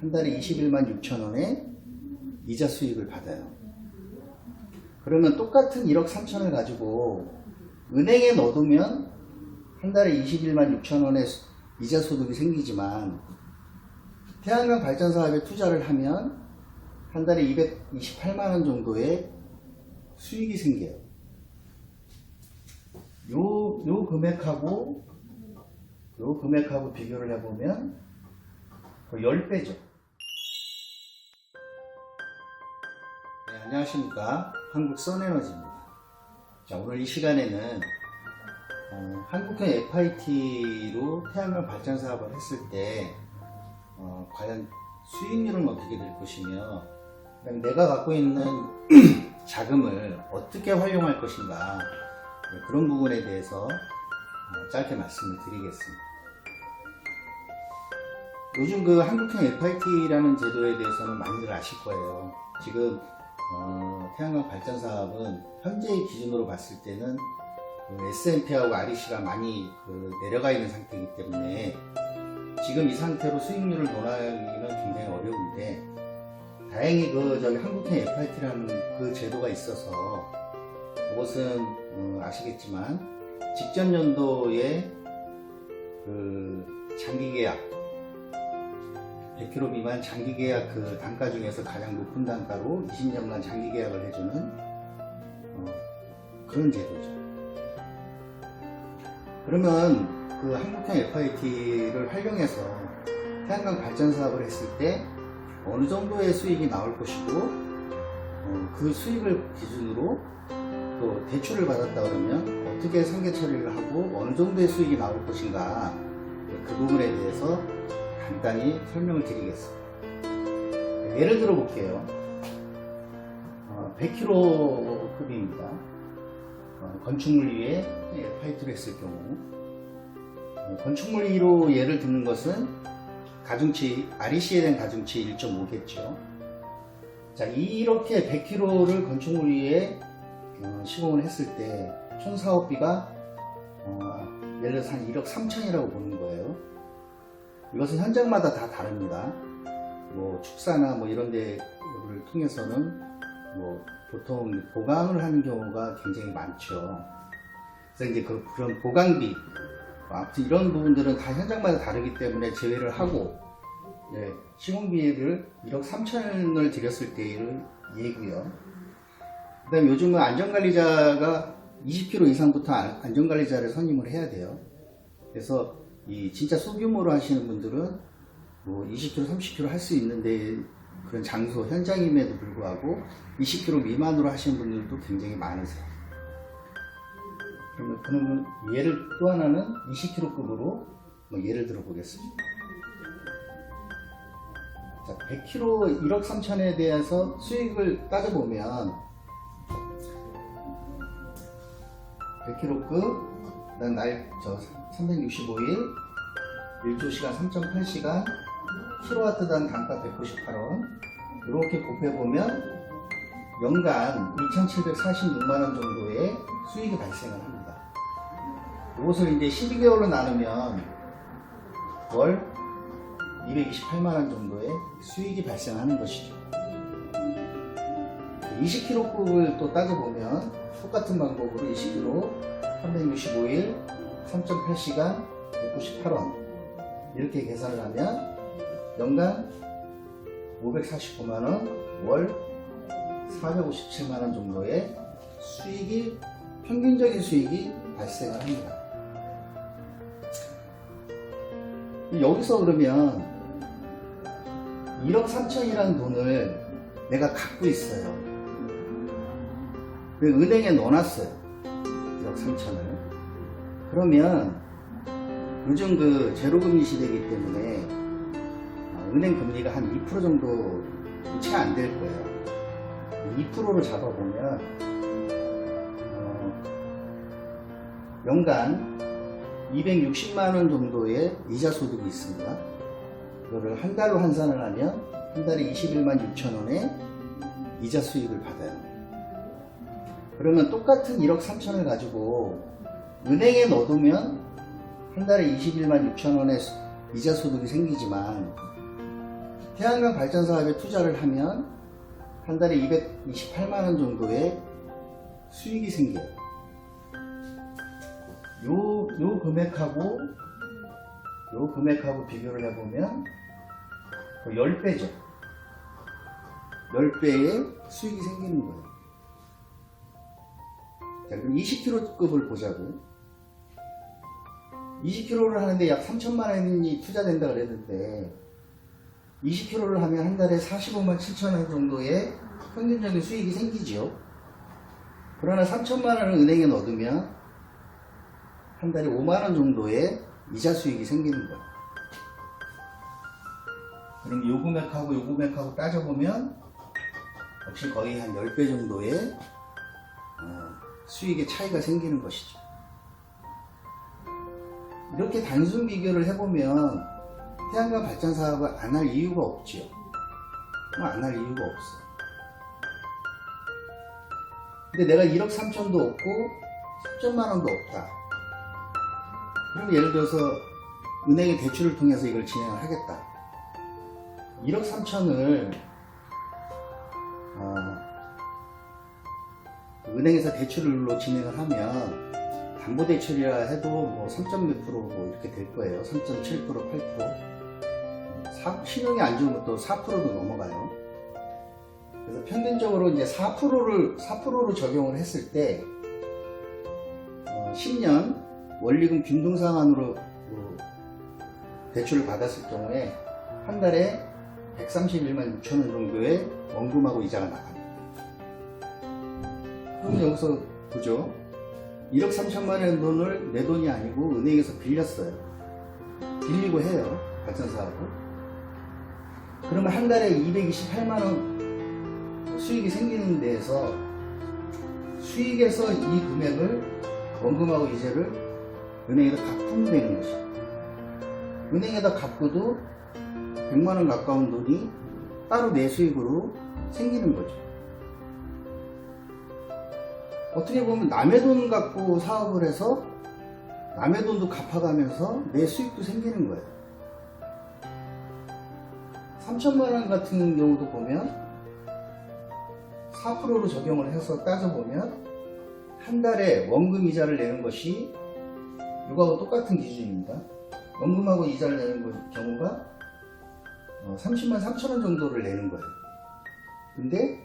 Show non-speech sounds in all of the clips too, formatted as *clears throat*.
한 달에 21만 6천 원의 이자 수익을 받아요. 그러면 똑같은 1억 3천을 가지고 은행에 넣어두면 한 달에 21만 6천 원의 수- 이자 소득이 생기지만 태양광 발전 사업에 투자를 하면 한 달에 228만 원 정도의 수익이 생겨요. 요, 요 금액하고 요 금액하고 비교를 해보면 거의 10배죠. 안녕하십니까. 한국 선에너지입니다. 자, 오늘 이 시간에는 어, 한국형 FIT로 태양광 발전 사업을 했을 때 어, 과연 수익률은 어떻게 될 것이며 내가 갖고 있는 *clears throat* 자금을 어떻게 활용할 것인가 네, 그런 부분에 대해서 어, 짧게 말씀을 드리겠습니다. 요즘 그 한국형 FIT라는 제도에 대해서는 많이들 아실 거예요. 지금 어, 태양광 발전 사업은 현재의 기준으로 봤을 때는 그 S&P하고 REC가 많이 그 내려가 있는 상태이기 때문에 지금 이 상태로 수익률을 논하기는 굉장히 어려운데 다행히 그 저기 한국형 FIT라는 그 제도가 있어서 그것은 어, 아시겠지만 직전 연도에 그 장기 계약 100km 미만 장기 계약 그 단가 중에서 가장 높은 단가로 20년간 장기 계약을 해주는 어, 그런 제도죠. 그러면 그 한국형 FIT를 활용해서 태양광 발전 사업을 했을 때 어느 정도의 수익이 나올 것이고 어, 그 수익을 기준으로 또 대출을 받았다 그러면 어떻게 상계 처리를 하고 어느 정도의 수익이 나올 것인가 그 부분에 대해서 간단히 설명을 드리겠습니다. 예를 들어 볼게요. 어, 100kg급입니다. 어, 건축물 위에 파이트를 했을 경우 어, 건축물 위로 예를 드는 것은 가중치 REC에 대한 가중치 1.5겠죠. 자 이렇게 100kg를 건축물 위에 어, 시공을 했을 때 총 사업비가 어, 예를 들어서 한 1억 3천이라고 보는 거예요. 이것은 현장마다 다 다릅니다. 뭐 축사나 뭐 이런 데를 통해서는 뭐 보통 보강을 하는 경우가 굉장히 많죠. 그래서 이제 그, 그런 보강비, 뭐 아무튼 이런 부분들은 다 현장마다 다르기 때문에 제외를 하고, 네, 시공비를 1억 3천을 들였을 때의 예고요. 그 다음에 요즘은 안전관리자가 20km 이상부터 안- 안전관리자를 선임을 해야 돼요. 그래서 이 진짜 소규모로 하시는 분들은 뭐 20km, 30km 할 수 있는데 그런 장소, 현장임에도 불구하고 20km 미만으로 하시는 분들도 굉장히 많으세요. 그러면, 그러면 예를 또 하나는 20km급으로 뭐 예를 들어 보겠습니다. 자, 100km 1억 3천에 대해서 수익을 따져보면 100km급, 그다음 날, 저 365일, 1조 시간 3.8시간, 킬로와트당 단가 198원, 이렇게 곱해보면 연간 2,746만원 정도의 수익이 발생을 합니다. 이것을 이제 12개월로 나누면 월 228만원 정도의 수익이 발생하는 것이죠. 20kg급을 또 따져보면 똑같은 방법으로 20kg 365일 3.8시간 198원 이렇게 계산을 하면 연간 549만원 월 457만원 정도의 수익이 평균적인 수익이 발생을 합니다. 여기서 그러면 1억 3천이라는 돈을 내가 갖고 있어요. 그 은행에 넣어놨어요. 1억 3천을. 그러면 요즘 그 제로금리 시대이기 때문에 어, 은행 금리가 한 2% 정도 채 안 될 거예요. 2%로 잡아보면 어, 연간 260만 원 정도의 이자 소득이 있습니다. 이거를 한 달로 환산을 하면 한 달에 21만 6천 원의 이자 수익을 받아요. 그러면 똑같은 1억 3천을 가지고 은행에 넣어두면 한 달에 21만 6천 원의 수- 이자 소득이 생기지만 태양광 발전 사업에 투자를 하면 한 달에 228만 원 정도의 수익이 생겨요. 요, 요 금액하고 요 금액하고 비교를 해보면 그 10배죠. 10배의 수익이 생기는 거예요. 자, 그럼 20kg급을 보자고요. 20kg를 하는데 약 3천만 원이 투자된다 그랬는데 20kg를 하면 한 달에 45만 7천 원 정도의 평균적인 수익이 생기죠. 그러나 3천만 원을 은행에 넣으면 한 달에 5만 원 정도의 이자 수익이 생기는 거예요. 그럼 요 금액하고 요 금액하고 따져보면 역시 거의 한 10배 정도의 어, 수익의 차이가 생기는 것이죠. 이렇게 단순 비교를 해보면 태양광 발전 사업을 안 할 이유가 없지요. 안 할 이유가 없어. 근데 내가 1억 3천도 없고 10천만 원도 없다. 그럼 예를 들어서 은행의 대출을 통해서 이걸 진행을 하겠다. 1억 3천을 은행에서 대출로 진행을 하면 담보대출이라 해도 뭐 3.몇 프로 뭐 이렇게 될 거예요. 3.7% 8%. 사- 신용이 안 좋으면 또 4%도 넘어가요. 그래서 평균적으로 이제 4%를 4%로 적용을 했을 때 어, 10년 원리금 균등 상환으로 그 대출을 받았을 경우에 한 달에 131만 6천 원 정도의 원금하고 이자가 나갑니다. 그럼 여기서 보죠. 1억 3천만 원 돈을 내 돈이 아니고 은행에서 빌렸어요. 빌리고 해요. 발전 사업을. 그러면 한 달에 228만 원 수익이 생기는 데에서 수익에서 이 금액을 원금하고 이자를 은행에다 갚으면 되는 것이죠. 은행에다 갚고도 100만 원 가까운 돈이 따로 내 수익으로 생기는 거죠. 어떻게 보면 남의 돈 갖고 사업을 해서 남의 돈도 갚아가면서 내 수익도 생기는 거예요. 3천만 원 같은 경우도 보면 4%로 적용을 해서 따져보면 한 달에 원금 이자를 내는 것이 이거하고 똑같은 기준입니다. 원금하고 이자를 내는 거- 경우가 30만 3천 원 정도를 내는 거예요. 근데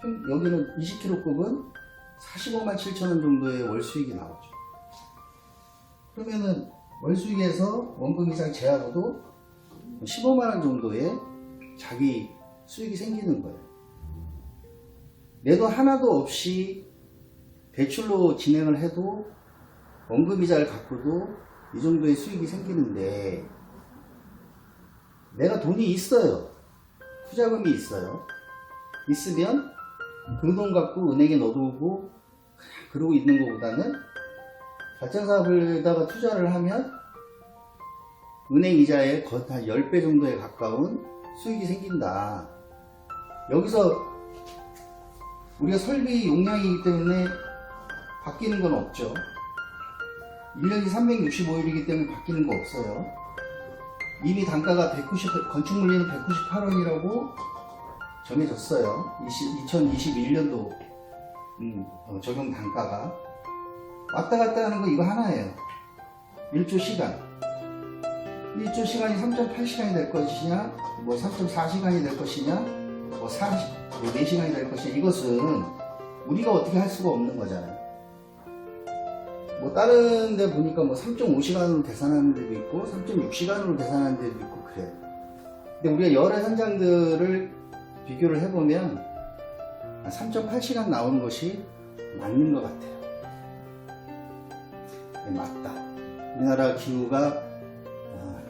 평- 여기는 20kg급은 45만 7천 원 정도의 월 수익이 나오죠. 그러면은 월 수익에서 원금 이상 제하고도 15만 원 정도의 자기 수익이 생기는 거예요. 내 돈 하나도 없이 대출로 진행을 해도 원금 이자를 갖고도 이 정도의 수익이 생기는데 내가 돈이 있어요. 투자금이 있어요. 있으면 그 돈 갖고 은행에 넣어두고 그러고 있는 것보다는 발전 사업에다가 투자를 하면 은행 이자의 거의 한 10배 정도에 가까운 수익이 생긴다. 여기서 우리가 설비 용량이기 때문에 바뀌는 건 없죠. 1년이 365일이기 때문에 바뀌는 거 없어요. 이미 단가가 190, 건축 물리는 198원이라고 정해졌어요. 2021년도 음, 어, 적용 단가가 왔다 갔다 하는 거 이거 하나예요. 1조 시간. 1조 시간이 3.8시간이 될 것이냐, 뭐 3.4시간이 될 것이냐, 뭐 40, 뭐 4시간이 될 것이냐, 이것은 우리가 어떻게 할 수가 없는 거잖아요. 뭐 다른 데 보니까 뭐 3.5시간으로 계산하는 데도 있고 3.6시간으로 계산하는 데도 있고 그래요. 근데 우리가 여러 현장들을 비교를 해보면 3.8시간 나오는 것이 맞는 것 같아요. 네, 맞다. 우리나라 기후가 어,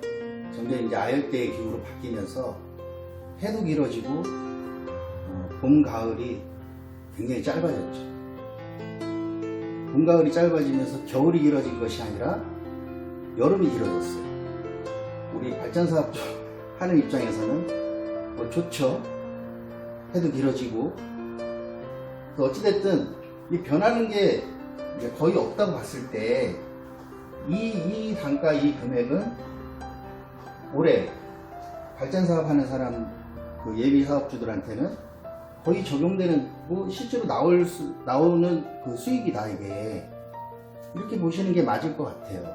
점점 이제 아열대의 기후로 바뀌면서 해도 길어지고 어, 봄, 가을이 굉장히 짧아졌죠. 봄, 가을이 짧아지면서 겨울이 길어진 것이 아니라 여름이 길어졌어요. 우리 발전 사업 쪽 하는 입장에서는 뭐 좋죠. 해도 길어지고 그 어찌됐든 이 변하는 게 거의 없다고 봤을 때 이 이 단가 이 금액은 올해 발전 사업 하는 사람 그 예비 사업주들한테는 거의 적용되는 뭐 실제로 나올 수, 나오는 그 수익이다 이게 이렇게 보시는 게 맞을 것 같아요.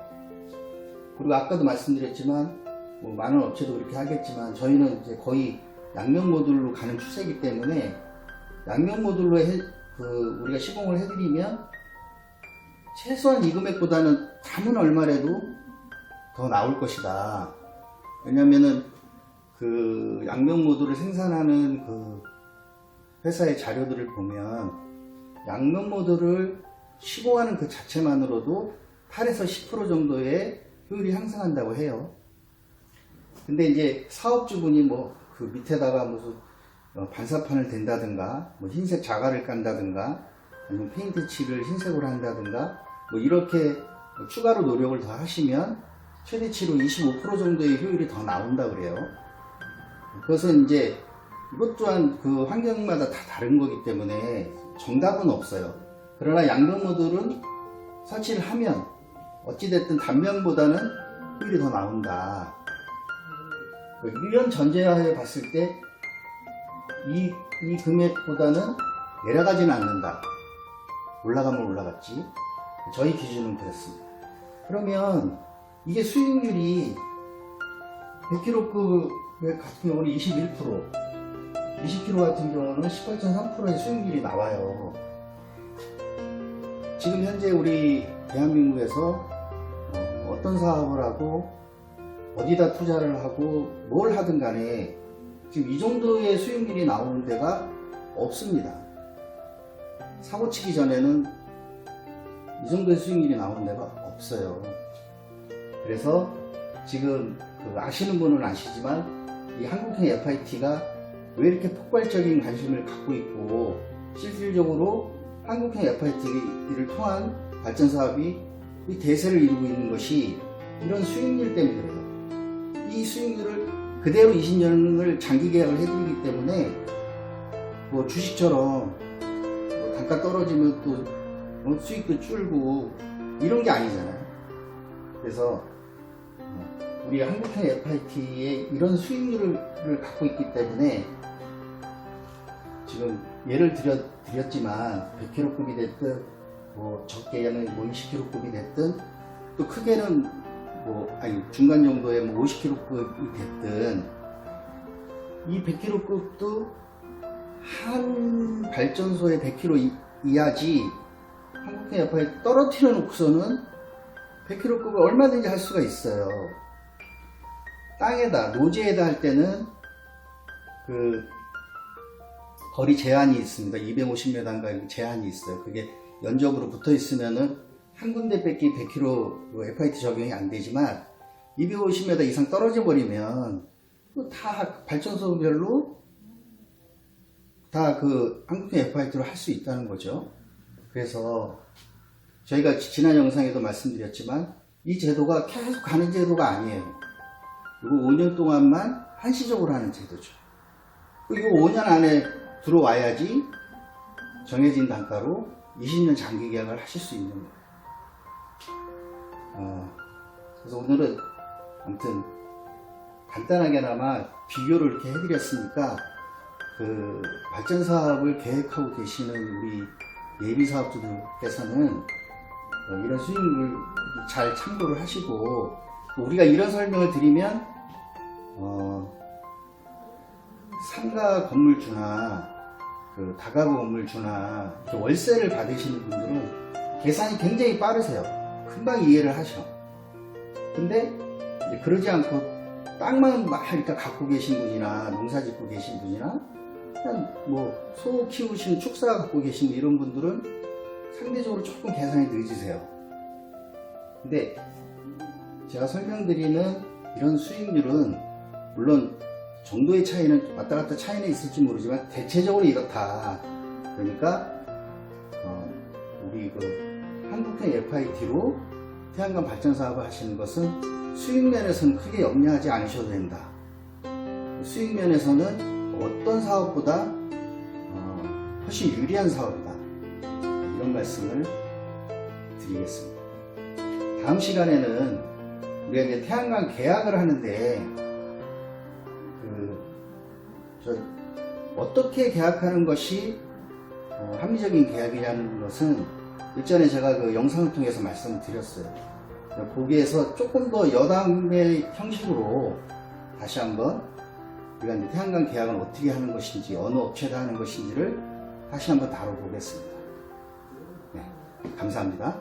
그리고 아까도 말씀드렸지만 뭐 많은 업체도 그렇게 하겠지만 저희는 이제 거의 양면 모듈로 가는 추세이기 때문에 양면 모듈로 해, 그 우리가 시공을 해드리면 최소한 이 금액보다는 담은 얼마라도 더 나올 것이다. 왜냐면은 그 양면 모듈을 생산하는 그 회사의 자료들을 보면 양면 모듈을 시공하는 그 자체만으로도 8에서 10% 정도의 효율이 향상한다고 해요. 근데 이제 사업주분이 뭐 그 밑에다가 무슨 어, 반사판을 댄다든가 뭐 흰색 자갈을 깐다든가 아니면 페인트 칠을 흰색으로 한다든가 뭐 이렇게 추가로 노력을 더 하시면 최대치로 25% 정도의 효율이 더 나온다 그래요. 그것은 이제 이것 또한 그 환경마다 다 다른 거기 때문에 정답은 없어요. 그러나 양면 모듈은 설치를 하면 어찌됐든 단면보다는 효율이 더 나온다. 이런 전제하에 봤을 때 이, 이 금액보다는 내려가지는 않는다. 올라가면 올라갔지. 저희 기준은 그렇습니다. 그러면 이게 수익률이 100kg 같은 경우는 21%, 20kg 같은 경우는 18.3%의 수익률이 나와요. 지금 현재 우리 대한민국에서 어, 어떤 사업을 하고 어디다 투자를 하고 뭘 하든 간에 지금 이 정도의 수익률이 나오는 데가 없습니다. 사고 치기 전에는 이 정도의 수익률이 나오는 데가 없어요. 그래서 지금 그 아시는 분은 아시지만 이 한국형 FIT가 왜 이렇게 폭발적인 관심을 갖고 있고 실질적으로 한국형 FIT를 통한 발전 사업이 이 대세를 이루고 있는 것이 이런 수익률 때문에 그래요. 이 수익률을 그대로 20년을 장기 계약을 해드리기 때문에 뭐 주식처럼 뭐 단가 떨어지면 또 어, 수익도 줄고 이런 게 아니잖아요. 그래서 어, 우리 한국형 FIT의 이런 수익률을 갖고 있기 때문에 지금 예를 들어, 드렸지만 100kg급이 됐든 뭐 적게는 뭐 20kg급이 됐든 또 크게는 뭐 아니 중간 정도의 뭐 50kg급이 됐든 이 100kg급도 한 발전소에 100kg 이- 이하지 한국형 FIT 떨어뜨려 놓고서는 100kg급을 얼마든지 할 수가 있어요. 땅에다 노지에다 할 때는 그 거리 제한이 있습니다. 250m인가 이렇게 제한이 있어요. 그게 연적으로 붙어 있으면은 한 군데 뺏기 100km 뭐 FIT 적용이 안 되지만 250m 이상 떨어져 버리면 그다 발전소별로 다 그 한국형 FIT로 할 수 있다는 거죠. 그래서 저희가 지- 지난 영상에도 말씀드렸지만 이 제도가 계속 가는 제도가 아니에요. 이거 5년 동안만 한시적으로 하는 제도죠. 이거 5년 안에 들어와야지 정해진 단가로 20년 장기 계약을 하실 수 있는 거예요. 어, 그래서 오늘은 아무튼 간단하게나마 비교를 이렇게 해드렸으니까 그 발전 사업을 계획하고 계시는 우리 예비 사업주들께서는 어, 이런 수익률 잘 참고를 하시고 우리가 이런 설명을 드리면 어, 상가 건물주나 그 다가구 건물주나 월세를 받으시는 분들은 계산이 굉장히 빠르세요. 금방 이해를 하셔. 근데 그러지 않고 땅만 막 이렇게 갖고 계신 분이나 농사 짓고 계신 분이나 그냥 뭐소 키우시는 축사 갖고 계신 이런 분들은 상대적으로 조금 계산이 늦으세요. 근데 제가 설명드리는 이런 수익률은 물론 정도의 차이는 왔다 갔다 차이는 있을지 모르지만 대체적으로 이렇다. 그러니까 어, 우리 그 한국형 FIT로 태양광 발전 사업을 하시는 것은 수익 면에서는 크게 염려하지 않으셔도 된다. 수익 면에서는 어떤 사업보다 어, 훨씬 유리한 사업이다. 이런 말씀을 드리겠습니다. 다음 시간에는 우리가 이제 태양광 계약을 하는데 그 저 어떻게 계약하는 것이 어, 합리적인 계약이라는 것은 일전에 제가 그 영상을 통해서 말씀을 드렸어요. 거기에서 조금 더 여담의 형식으로 다시 한번 우리가 이제 태양광 계약은 어떻게 하는 것인지 어느 업체가 하는 것인지를 다시 한번 다뤄보겠습니다. 네, 감사합니다.